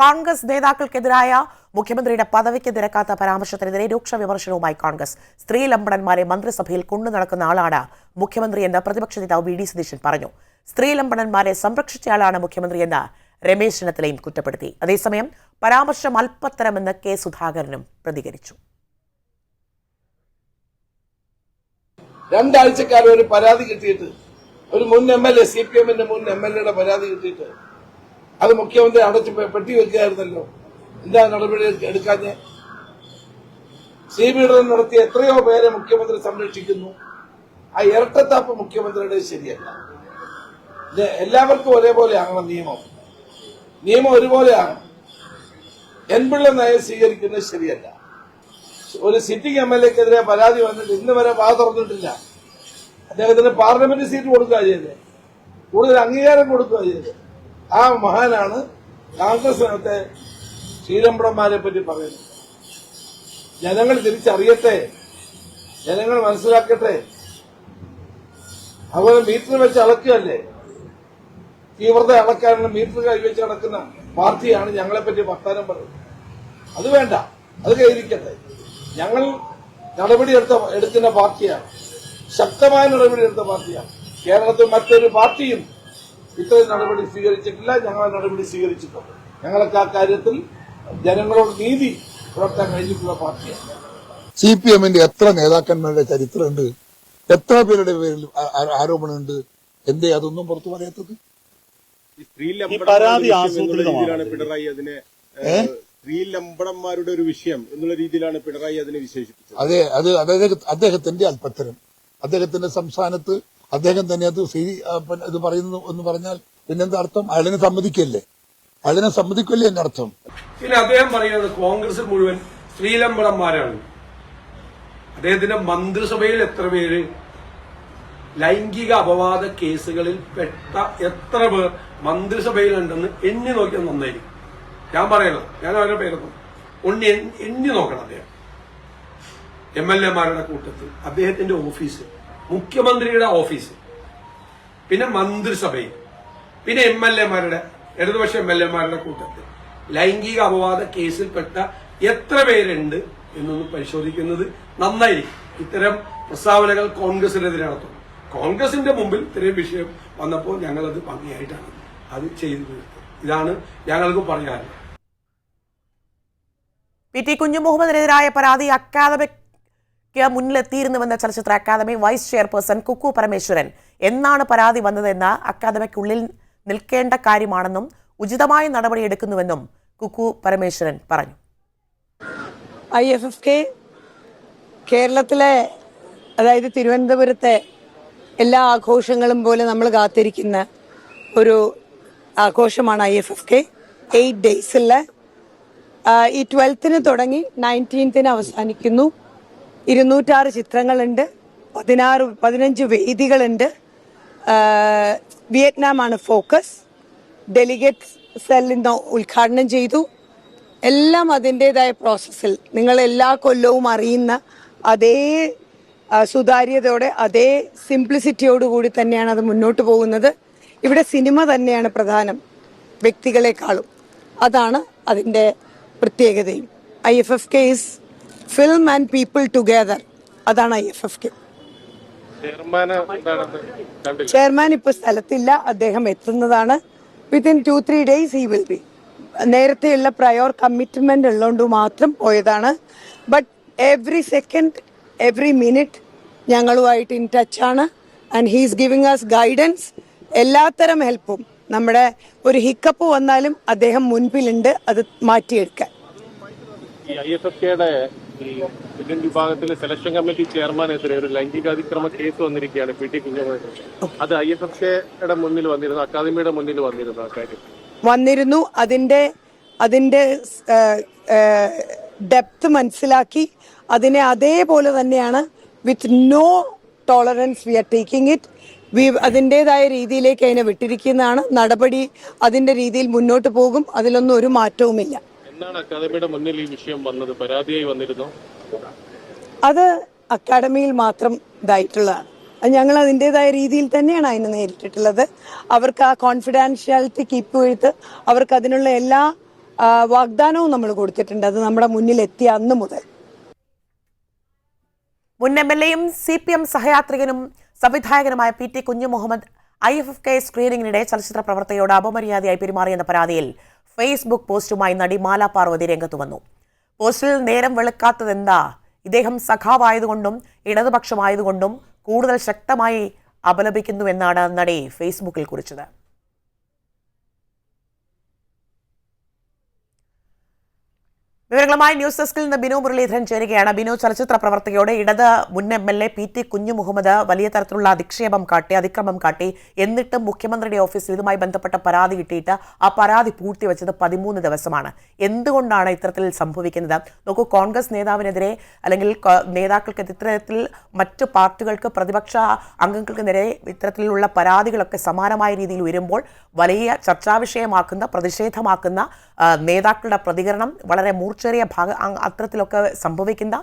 കോൺഗ്രസ് നേതാക്കൾക്കെതിരായ മുഖ്യമന്ത്രിയുടെ പദവിക്ക് നിരക്കാത്ത പരാമർശത്തിനെതിരെ രൂക്ഷ വിമർശനവുമായി കോൺഗ്രസ്. സ്ത്രീ ലംബടന്മാരെ മന്ത്രിസഭയിൽ കൊണ്ടു നടക്കുന്ന ആളാണ് മുഖ്യമന്ത്രിയെന്ന് പ്രതിപക്ഷ നേതാവ് വി. ഡി. സതീശൻ പറഞ്ഞു. സ്ത്രീ ലംബടന്മാരെ സംരക്ഷിച്ചയാളാണ് മുഖ്യമന്ത്രിയെന്ന് രമേശ് ചെന്നിത്തലയും കുറ്റപ്പെടുത്തി. അതേസമയം പരാമർശം അല്പത്തരമെന്ന് കെ. സുധാകരനും പ്രതികരിച്ചു. രണ്ടാഴ്ചക്കാലം ഒരു പരാതി കിട്ടിയിട്ട് ഒരു മുൻ M L A C P എമ്മിന്റെ മുൻ എം എൽ എയുടെ പരാതി കിട്ടിയിട്ട് അത് മുഖ്യമന്ത്രി അടച്ച് പെട്ടി വെക്കുകയായിരുന്നല്ലോ. എന്താ നടപടി എടുക്കാഞ്ഞ്? ശ്രീപീഡനം നടത്തിയ എത്രയോ പേരെ മുഖ്യമന്ത്രി സംരക്ഷിക്കുന്നു. ആ ഇരട്ടത്താപ്പ് മുഖ്യമന്ത്രിയുടെ ശരിയല്ല. എല്ലാവർക്കും ഒരേപോലെയാകണം നിയമം. നിയമം ഒരുപോലെയാണ്. എൻപിള്ള നയം സ്വീകരിക്കുന്നത് ശരിയല്ല. ഒരു സിറ്റിംഗ് എം എൽ എക്കെതിരെ പരാതി വന്നിട്ട് ഇന്ന് വരെ വാ തുറന്നിട്ടില്ല. അദ്ദേഹത്തിന് പാർലമെന്റ് സീറ്റ് കൊടുക്കുക ചെയ്തത്. കൂടുതൽ അംഗീകാരം കൊടുക്കുക ചെയ്തത്. ആ മഹാനാണ് കോൺഗ്രസിനകത്തെ ശ്രീലംബടന്മാരെ പറ്റി പറയുന്നത്. ജനങ്ങൾ തിരിച്ചറിയട്ടെ ജനങ്ങൾ മനസ്സിലാക്കട്ടെ. അതുപോലെ മീറ്റർ വെച്ച് അളക്കുകയല്ലേ? തീവ്രത അളക്കാനുള്ള മീറ്റർ കൈവച്ച് നടക്കുന്ന പാർട്ടിയാണ് ഞങ്ങളെ പറ്റി വർത്താനം പറയുന്നത്. അത് വേണ്ട അത് കൈവരിക്കട്ടെ ഞങ്ങൾ നടപടിയെടുത്ത എടുക്കുന്ന പാർട്ടിയാണ്. ശക്തമായ നടപടിയെടുത്ത പാർട്ടിയാണ്. കേരളത്തിൽ മറ്റൊരു പാർട്ടിയും ഇത്രയും നടപടി സ്വീകരിച്ചിട്ടില്ല ഞങ്ങൾ നടപടി സ്വീകരിച്ചിട്ടുണ്ട്. ഞങ്ങൾക്ക് ആ കാര്യത്തിൽ ജനങ്ങളോട് നീതി പുലർത്താൻ കഴിഞ്ഞിട്ടുള്ള പാർട്ടിയാണ്. സി പി എമ്മിന്റെ എത്ര നേതാക്കന്മാരുടെ ചരിത്രമുണ്ട് എത്ര പേരുടെ പേരിൽ ആരോപണമുണ്ട് എന്തേ അതൊന്നും പുറത്തു പറയാത്തത്? ഈ സ്ത്രീ ഈ പരാതി ആസൂത്രിതമാണ്. പിണറായി അതിനെ സ്ത്രീ ലംബടന്മാരുടെ ഒരു വിഷയം എന്നുള്ള രീതിയിലാണ് പിണറായി അതിനെ വിശേഷിപ്പിച്ചത്. അതെ അത് അദ്ദേഹ- അദ്ദേഹത്തിന്റെ അല്പത്തരം അദ്ദേഹത്തിന്റെ സംസ്ഥാനത്ത് അദ്ദേഹം തന്നെ അത് ശരി ഇത് പറയുന്നു എന്ന് പറഞ്ഞാൽ പിന്നെന്താ അർത്ഥം? അയാളിനെ സമ്മതിക്കല്ലേ? അയാളിനെ സമ്മതിക്കല്ലേ എന്റെ അർത്ഥം? പിന്നെ അദ്ദേഹം പറയുന്നത് കോൺഗ്രസ് മുഴുവൻ സ്ത്രീലംബടന്മാരാണ് അദ്ദേഹത്തിന്റെ മന്ത്രിസഭയിൽ എത്ര പേര്? ലൈംഗിക അപവാദ കേസുകളിൽ പെട്ട എത്ര പേർ മന്ത്രിസഭയിലുണ്ടെന്ന് എണ്ണി നോക്കിയാൽ നന്നായിരിക്കും. ഞാൻ പറയണം ഞാൻ അവരുടെ പേരൊന്നും ഒന്ന് എണ്ണി- നോക്കണം അദ്ദേഹം. എം എൽ എമാരുടെ കൂട്ടത്തിൽ അദ്ദേഹത്തിന്റെ ഓഫീസ് മുഖ്യമന്ത്രിയുടെ ഓഫീസ്. പിന്നെ മന്ത്രിസഭയിൽ. പിന്നെ എം എൽ എമാരുടെ ഇടതുപക്ഷ എം എൽ എമാരുടെ കൂട്ടത്തിൽ. ലൈംഗിക അപവാദ കേസിൽപ്പെട്ട എത്ര പേരുണ്ട് എന്നൊന്ന് പരിശോധിക്കുന്നത് നന്നായിരിക്കും. ഇത്തരം പ്രസ്താവനകൾ കോൺഗ്രസിനെതിരെ നടത്തും. കോൺഗ്രസിന്റെ മുമ്പിൽ ഇത്രയും വിഷയം വന്നപ്പോൾ ഞങ്ങളത് ഭംഗിയായിട്ടാണ് അത് ചെയ്തു തീർത്തത്. ഇതാണ് ഞങ്ങൾക്ക് പറയാനുള്ളത്. പി ടി കുഞ്ഞു മുഹമ്മദിനെതിരായ പരാതി അക്കാദമിക്ക് മുന്നിലെത്തിയിരുന്നുവെന്ന ചലച്ചിത്ര academy vice chairperson Kukku Parameswaran. എന്നാണ് പരാതി വന്നതെന്ന് അക്കാദമിക്കുള്ളിൽ നിൽക്കേണ്ട കാര്യമാണെന്നും ഉചിതമായ നടപടിയെടുക്കുന്നുവെന്നും കുക്കു പരമേശ്വരൻ പറഞ്ഞു. ഐ എഫ് എഫ് കെ കേരളത്തിലെ അതായത് തിരുവനന്തപുരത്തെ എല്ലാ ആഘോഷങ്ങളും പോലെ നമ്മൾ കാത്തിരിക്കുന്ന ഒരു ആഘോഷമാണ് I F F K. Eight ഡേയ്സിലെ ഈ ട്വൽത്തിന് തുടങ്ങി നയന്റീൻത്തിന് അവസാനിക്കുന്നു. ഇരുന്നൂറ്റാറ് ചിത്രങ്ങളുണ്ട്. പതിനാറ് പതിനഞ്ച് വേദികളുണ്ട്. വിയറ്റ്നാമാണ് ഫോക്കസ്. ഡെലിഗേറ്റ് സെൽ ഇന്ന് ഉദ്ഘാടനം ചെയ്തു. എല്ലാം അതിന്റെതായ പ്രോസസ്സിൽ നിങ്ങൾ എല്ലാ കൊല്ലവും അറിയുന്ന അതേ സുതാര്യതയോടെ അതേ സിംപ്ലിസിറ്റിയോടുകൂടി തന്നെയാണ് അത് മുന്നോട്ട് പോകുന്നത്. ഇവിടെ സിനിമ തന്നെയാണ് പ്രധാനം വ്യക്തികളെക്കാളും. അതാണ് അതിന്റെ പ്രത്യേകതയും. I F F K film and people together അതാണ് I F F K chairman ഇപ്പൊ സ്ഥലത്തില്ല അദ്ദേഹം എത്തുന്നതാണ്. Within two three days he will be നേരത്തെയുള്ള പ്രയോർ കമ്മിറ്റ്മെന്റ് ഉള്ളതുകൊണ്ട് മാത്രം പോയതാണ്. But every second every minute ഞങ്ങളുമായിട്ട് in touch ആണ്. And he's giving us guidance എല്ലാത്തരം ഹെൽപ്പും നമ്മുടെ ഒരു ഹിക്കപ്പ് വന്നാലും അദ്ദേഹം മുൻപിലുണ്ട് അത് മാറ്റിയെടുക്കാൻ. ഇന്ത്യൻ വിഭാഗത്തിലെ സെലക്ഷൻ കമ്മിറ്റി ചെയർമാനെതിരെ ഒരു ലൈംഗികാതിക്രമ കേസ് വന്നിരിക്കുകയാണ് പി ടി കുഞ്ഞമ്മ. അത് ഐ എഫ് എഫ് കെയുടെ മുന്നിൽ വന്നിരുന്നു അക്കാദമിയുടെ മുന്നിൽ വന്നിരുന്നു ആ കാര്യം. വന്നിരുന്നു. അതിന്റെ അതിന്റെ ഡെപ്ത് മനസ്സിലാക്കി അതിനെ അതേപോലെ തന്നെയാണ് with no tolerance we are taking it we അതിന്റെതായ രീതിയിലേക്ക് അതിനെ വിട്ടിരിക്കുന്നതാണ്. നടപടി അതിന്റെ രീതിയിൽ മുന്നോട്ട് പോകും. അതിലൊന്നും ഒരു മാറ്റവുമില്ല. എന്നാണ് അക്കാദമിയുടെ മുന്നിൽ ഈ വിഷയം വന്നത്? പരാതിയായി വന്നിരുന്നു? അത് അക്കാദമിയിൽ മാത്രം ഇതായിട്ടുള്ളതാണ്. ഞങ്ങൾ അതിന്റെതായ രീതിയിൽ തന്നെയാണ് അതിനെ നേരിട്ടിട്ടുള്ളത്. അവർക്ക് ആ കോൺഫിഡൻഷ്യാലിറ്റി കീപ്പ് ചെയ്ത് അവർക്ക് അതിനുള്ള എല്ലാ വാഗ്ദാനവും നമ്മൾ കൊടുത്തിട്ടുണ്ട്. അത് നമ്മുടെ മുന്നിൽ എത്തിയ അന്ന് മുതൽ. മുൻ എം എൽ എയും സി പി എം സഹയാത്രികനും സംവിധായകനുമായ P T Kunju Muhammad I F F K സ്ക്രീനിങ്ങിനിടെ ചലച്ചിത്ര പ്രവർത്തകയോട് അപമര്യാദയായി പെരുമാറിയെന്ന പരാതിയിൽ ഫേസ്ബുക്ക് പോസ്റ്റുമായി നടി മാല പാർവതി രംഗത്ത് വന്നു. പോസ്റ്റിൽ നേരം വെളുക്കാത്തതെന്താ? ഇദ്ദേഹം സഖാവായതുകൊണ്ടും ഇടതുപക്ഷമായതുകൊണ്ടും കൂടുതൽ ശക്തമായി അപലപിക്കുന്നുവെന്നാണ് നടി ഫേസ്ബുക്കിൽ കുറിച്ചത്. വിവരങ്ങളുമായി ന്യൂസ് ഡെസ്കിൽ നിന്ന് ബിനു മുരളീധരൻ ചേരുകയാണ്. ബിനു ചലച്ചിത്ര പ്രവർത്തകയോട് ഇടത് മുൻ M L A P T Kunju Muhammad വലിയ തരത്തിലുള്ള അധിക്ഷേപം കാട്ടി അതിക്രമം കാട്ടി എന്നിട്ടും മുഖ്യമന്ത്രിയുടെ ഓഫീസിൽ ഇതുമായി ബന്ധപ്പെട്ട പരാതി കിട്ടിയിട്ട് ആ പരാതി പൂഴ്ത്തിവെച്ചത് പതിമൂന്ന് ദിവസമാണ്. എന്തുകൊണ്ടാണ് ഇത്തരത്തിൽ സംഭവിക്കുന്നത്? നോക്കൂ കോൺഗ്രസ് നേതാവിനെതിരെ അല്ലെങ്കിൽ നേതാക്കൾക്ക് ഇത്തരത്തിൽ മറ്റു പാർട്ടികൾക്ക് പ്രതിപക്ഷ അംഗങ്ങൾക്ക് നേരെ ഇത്തരത്തിലുള്ള പരാതികളൊക്കെ സമാനമായ രീതിയിൽ വരുമ്പോൾ വലിയ ചർച്ചാവിഷയമാക്കുന്ന പ്രതിഷേധമാക്കുന്ന നേതാക്കളുടെ പ്രതികരണം വളരെ മൂർച്ചേറിയ ഭാഗ അത്തരത്തിലൊക്കെ സംഭവിക്കുന്ന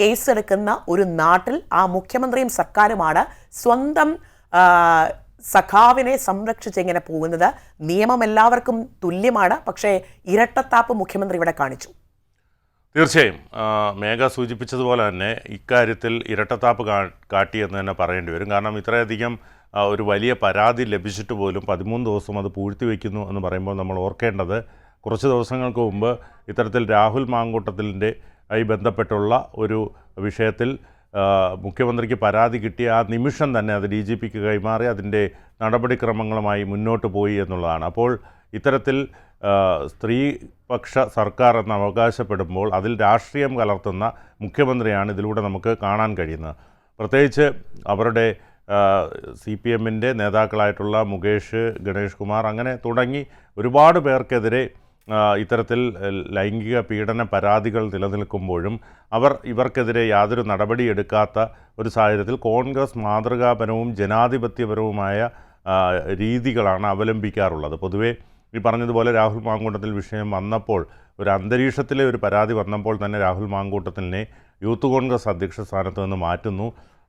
കേസെടുക്കുന്ന ഒരു നാട്ടിൽ ആ മുഖ്യമന്ത്രിയും സർക്കാരുമാണ് സ്വന്തം സഖാവിനെ സംരക്ഷിച്ച് ഇങ്ങനെ പോകുന്നത്. നിയമം എല്ലാവർക്കും തുല്യമാണ്. പക്ഷേ ഇരട്ടത്താപ്പ് മുഖ്യമന്ത്രി ഇവിടെ കാണിച്ചു. തീർച്ചയായും. മേഘ സൂചിപ്പിച്ചതുപോലെ തന്നെ ഇക്കാര്യത്തിൽ ഇരട്ടത്താപ്പ് കാട്ടിയെന്ന് തന്നെ പറയേണ്ടി വരും. കാരണം ഇത്രയധികം ഒരു വലിയ പരാതി ലഭിച്ചിട്ട് പോലും പതിമൂന്ന് ദിവസം അത് പൂഴ്ത്തിവെക്കുന്നു എന്ന് പറയുമ്പോൾ നമ്മൾ ഓർക്കേണ്ടത് കുറച്ച് ദിവസങ്ങൾക്ക് മുമ്പ് ഇത്തരത്തിൽ രാഹുൽ മാങ്കൂട്ടത്തിന്റെ ആയി ബന്ധപ്പെട്ടുള്ള ഒരു വിഷയത്തിൽ മുഖ്യമന്ത്രിക്ക് പരാതി കിട്ടിയ ആ നിമിഷം തന്നെ അത് ഡി ജി പിക്ക് കൈമാറി അതിന്റെ നടപടിക്രമങ്ങളുമായി മുന്നോട്ട് പോയി എന്നുള്ളതാണ്. അപ്പോൾ ഇത്തരത്തിൽ സ്ത്രീപക്ഷ സർക്കാർ എന്ന് അവകാശപ്പെടുമ്പോൾ അതിൽ രാഷ്ട്രീയം കലർത്തുന്ന മുഖ്യമന്ത്രിയാണ് ഇതിലൂടെ നമുക്ക് കാണാൻ കഴിയുന്നത്. പ്രത്യേകിച്ച് അവരുടെ സി പി എമ്മിന്റെ നേതാക്കളായിട്ടുള്ള മുകേഷ് ഗണേഷ് കുമാർ അങ്ങനെ തുടങ്ങി ഒരുപാട് പേർക്കെതിരെ ഇത്തരത്തിൽ ലൈംഗിക പീഡന പരാതികൾ നിലനിൽക്കുമ്പോഴും അവർ ഇവർക്കെതിരെ യാതൊരു നടപടിയെടുക്കാത്ത ഒരു സാഹചര്യത്തിൽ കോൺഗ്രസ് മാതൃകാപരവും ജനാധിപത്യപരവുമായ രീതികളാണ് അവലംബിക്കാറുള്ളത്. പൊതുവേ ഈ പറഞ്ഞതുപോലെ രാഹുൽ മാങ്കൂട്ടത്തിൽ വിഷയം വന്നപ്പോൾ ഒരു അന്തരീക്ഷത്തിലെ ഒരു പരാതി വന്നപ്പോൾ തന്നെ രാഹുൽ മാങ്കൂട്ടത്തിനെ യൂത്ത് കോൺഗ്രസ് അധ്യക്ഷ സ്ഥാനത്ത് നിന്ന് മാറ്റുന്നു.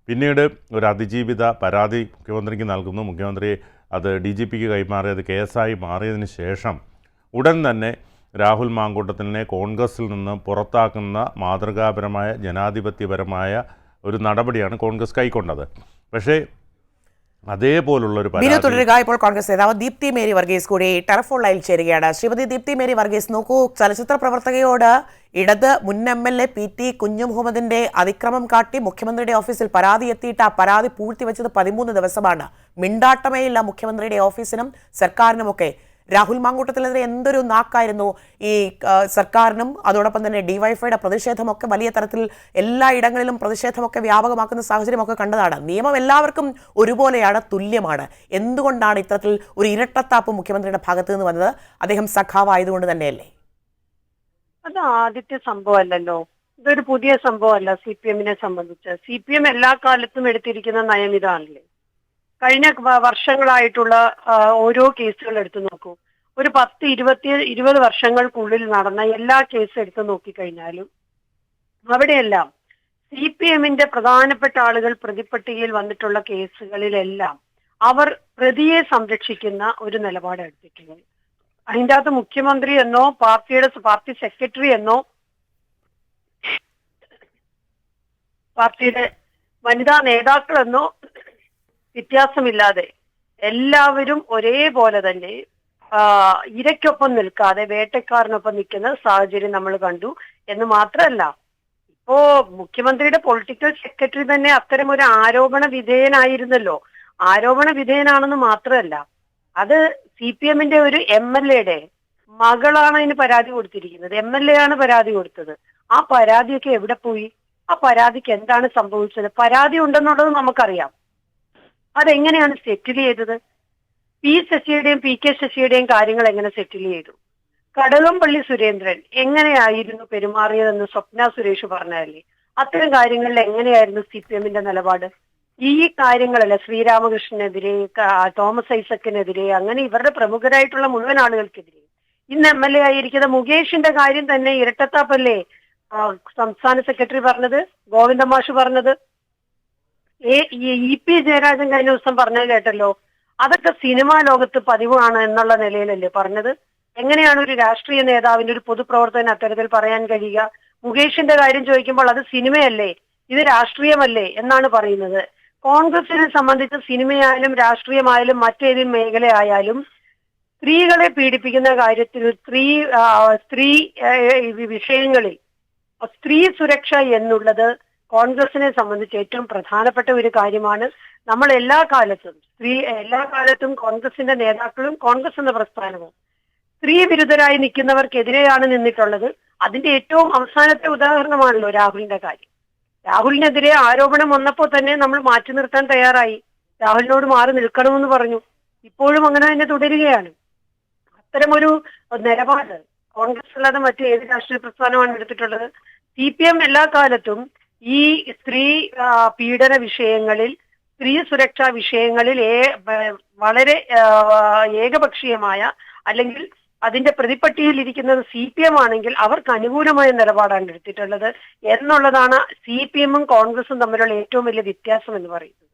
പിന്നീട് ഒരു അതിജീവിത പരാതി മുഖ്യമന്ത്രിക്ക് നൽകുന്നു. മുഖ്യമന്ത്രി അത് ഡി ജി പിക്ക് കൈമാറിയത് കേസായി മാറിയതിന് ശേഷം ഉടൻ തന്നെ രാഹുൽ മാങ്കൂട്ടത്തിനെ കോൺഗ്രസിൽ നിന്ന് പുറത്താക്കുന്ന മാതൃകാപരമായ ജനാധിപത്യപരമായ ഒരു നടപടിയാണ് കോൺഗ്രസ് കൈക്കൊണ്ടത്. പക്ഷേ അതേപോലുള്ള ഒരു ബിനു പരാതി തുടരുക. ഇപ്പോൾ കോൺഗ്രസ് നേതാവ് ദീപ്തി മേരി വർഗീസ് കൂടി ടെറഫോൺ ലൈനിൽ ചേരുകയാണ്. ശ്രീമതി ദീപ്തി മേരി വർഗീസ് നോക്കൂ ചലച്ചിത്ര പ്രവർത്തകയോട് ഇടത് മുൻ M L A P T Kunju മുഹമ്മദിന്റെ അതിക്രമം കാട്ടി മുഖ്യമന്ത്രിയുടെ ഓഫീസിൽ പരാതി എത്തിയിട്ട് ആ പരാതി പൂഴ്ത്തിവെച്ചത് പതിമൂന്ന് ദിവസമാണ്. മിണ്ടാട്ടമേ ഇല്ല മുഖ്യമന്ത്രിയുടെ ഓഫീസിനും സർക്കാരിനുമൊക്കെ. രാഹുൽ മാങ്കൂട്ടത്തിനെതിരെ എന്തൊരു നാക്കായിരുന്നു ഈ സർക്കാരിനും അതോടൊപ്പം തന്നെ ഡിവൈഫൈയുടെ പ്രതിഷേധമൊക്കെ വലിയ തരത്തിൽ എല്ലാ ഇടങ്ങളിലും പ്രതിഷേധമൊക്കെ വ്യാപകമാക്കുന്ന സാഹചര്യമൊക്കെ കണ്ടതാണ്. നിയമം എല്ലാവർക്കും ഒരുപോലെയാണ് തുല്യമാണ്. എന്തുകൊണ്ടാണ് ഇത്തരത്തിൽ ഒരു ഇരട്ടത്താപ്പ് മുഖ്യമന്ത്രിയുടെ ഭാഗത്ത് നിന്ന് വന്നത്? അദ്ദേഹം സഖാവായതുകൊണ്ട് തന്നെയല്ലേ? അത് ആദ്യത്തെ സംഭവമല്ലല്ലോ. ഇതൊരു പുതിയ സംഭവമല്ല സി പി എമ്മിനെ സംബന്ധിച്ച്. സി പി എം എല്ലാ കാലത്തും എടുത്തിരിക്കുന്ന നയം ഇതാണല്ലേ. കഴിഞ്ഞ വർഷങ്ങളായിട്ടുള്ള ഓരോ കേസുകൾ എടുത്തു നോക്കൂ. ഒരു പത്ത് ഇരുപത്തി ഇരുപത് വർഷങ്ങൾക്കുള്ളിൽ നടന്ന എല്ലാ കേസും എടുത്തു നോക്കിക്കഴിഞ്ഞാലും അവിടെയെല്ലാം സി പി എമ്മിന്റെ പ്രധാനപ്പെട്ട ആളുകൾ പ്രതിപ്പട്ടികയിൽ വന്നിട്ടുള്ള കേസുകളിലെല്ലാം അവർ പ്രതിയെ സംരക്ഷിക്കുന്ന ഒരു നിലപാട് എടുത്തിട്ടുണ്ട്. അതിന്റെ അകത്ത് മുഖ്യമന്ത്രി എന്നോ പാർട്ടിയുടെ പാർട്ടി സെക്രട്ടറി എന്നോ പാർട്ടിയുടെ വനിതാ നേതാക്കളെന്നോ വ്യത്യാസമില്ലാതെ എല്ലാവരും ഒരേപോലെ തന്നെ ഇരയ്ക്കൊപ്പം നിൽക്കാതെ വേട്ടക്കാരനൊപ്പം നിൽക്കുന്ന സാഹചര്യം നമ്മൾ കണ്ടു എന്ന് മാത്രമല്ല ഇപ്പോ മുഖ്യമന്ത്രിയുടെ പൊളിറ്റിക്കൽ സെക്രട്ടറി തന്നെ അത്തരം ഒരു ആരോപണ വിധേയനായിരുന്നല്ലോ. ആരോപണ വിധേയനാണെന്ന് മാത്രമല്ല അത് സി പി എമ്മിന്റെ ഒരു എം എൽ എയുടെ മകളാണ് അതിന് പരാതി കൊടുത്തിരിക്കുന്നത്. എം എൽ എ ആണ് പരാതി കൊടുത്തത്. ആ പരാതിയൊക്കെ എവിടെ പോയി? ആ പരാതിക്ക് എന്താണ് സംഭവിച്ചത്? പരാതി ഉണ്ടെന്നുള്ളത് നമുക്കറിയാം. അതെങ്ങനെയാണ് സെറ്റിൽ ചെയ്തത്? പി ശശിയുടെയും പി കെ ശശിയുടെയും കാര്യങ്ങൾ എങ്ങനെ സെറ്റിൽ ചെയ്തു? കടകംപള്ളി സുരേന്ദ്രൻ എങ്ങനെയായിരുന്നു പെരുമാറിയതെന്ന് സ്വപ്ന സുരേഷ് പറഞ്ഞതല്ലേ? അത്തരം കാര്യങ്ങളിൽ എങ്ങനെയായിരുന്നു സി പി എമ്മിന്റെ നിലപാട്? ഈ കാര്യങ്ങളല്ല ശ്രീരാമകൃഷ്ണനെതിരെ തോമസ് ഐസക്കിനെതിരെ അങ്ങനെ ഇവരുടെ പ്രമുഖരായിട്ടുള്ള മുഴുവൻ ആളുകൾക്കെതിരെ. ഇന്ന് എം എൽ എ ആയിരിക്കുന്ന മുകേഷിന്റെ കാര്യം തന്നെ ഇരട്ടത്താപ്പല്ലേ സംസ്ഥാന സെക്രട്ടറി പറഞ്ഞത് ഗോവിന്ദമാഷ് പറഞ്ഞത്? ഇ പി ജയരാജൻ കഴിഞ്ഞ ദിവസം പറഞ്ഞത് കേട്ടല്ലോ. അതൊക്കെ സിനിമാ ലോകത്ത് പതിവാണ് എന്നുള്ള നിലയിലല്ലേ പറഞ്ഞത്? എങ്ങനെയാണ് ഒരു രാഷ്ട്രീയ നേതാവിന്റെ ഒരു പൊതുപ്രവർത്തകൻ അത്തരത്തിൽ പറയാൻ കഴിയുക? മുകേഷിന്റെ കാര്യം ചോദിക്കുമ്പോൾ അത് സിനിമയല്ലേ? ഇത് രാഷ്ട്രീയമല്ലേ? എന്നാണ് പറയുന്നത്. കോൺഗ്രസിനെ സംബന്ധിച്ച് സിനിമയായാലും രാഷ്ട്രീയമായാലും മറ്റേത് മേഖലയായാലും സ്ത്രീകളെ പീഡിപ്പിക്കുന്ന കാര്യത്തിൽ സ്ത്രീ സ്ത്രീ വിഷയങ്ങളിൽ സ്ത്രീ സുരക്ഷ എന്നുള്ളത് കോൺഗ്രസിനെ സംബന്ധിച്ച് ഏറ്റവും പ്രധാനപ്പെട്ട ഒരു കാര്യമാണ് നമ്മൾ എല്ലാ കാലത്തും സ്ത്രീ എല്ലാ കാലത്തും കോൺഗ്രസിന്റെ നേതാക്കളും കോൺഗ്രസ് എന്ന പ്രസ്ഥാനവും സ്ത്രീ വിരുദ്ധരായി നിൽക്കുന്നവർക്കെതിരെയാണ് നിന്നിട്ടുള്ളത്. അതിന്റെ ഏറ്റവും അവസാനത്തെ ഉദാഹരണമാണല്ലോ രാഹുലിന്റെ കാര്യം. രാഹുലിനെതിരെ ആരോപണം വന്നപ്പോൾ തന്നെ നമ്മൾ മാറ്റി നിർത്താൻ തയ്യാറായി. രാഹുലിനോട് മാറി നിൽക്കണമെന്ന് പറഞ്ഞു. ഇപ്പോഴും അങ്ങനെ തന്നെ തുടരുകയാണ്. അത്തരമൊരു നിലപാട് കോൺഗ്രസ് അല്ലാതെ മറ്റ് ഏത് രാഷ്ട്രീയ പ്രസ്ഥാനമാണ് എടുത്തിട്ടുള്ളത്. സി പി എം എല്ലാ കാലത്തും ഈ സ്ത്രീ പീഡന വിഷയങ്ങളിൽ സ്ത്രീ സുരക്ഷാ വിഷയങ്ങളിൽ വളരെ ഏകപക്ഷീയമായ അല്ലെങ്കിൽ അതിന്റെ പ്രതിപട്ടിയിൽ ഇരിക്കുന്നത് സി പി എം ആണെങ്കിൽ അവർക്ക് അനുകൂലമായ നിലപാടാണ് എടുത്തിട്ടുള്ളത്. എന്നുള്ളതാണ് സി പി എമ്മും കോൺഗ്രസും തമ്മിലുള്ള ഏറ്റവും വലിയ വ്യത്യാസം എന്ന് പറയുന്നത്.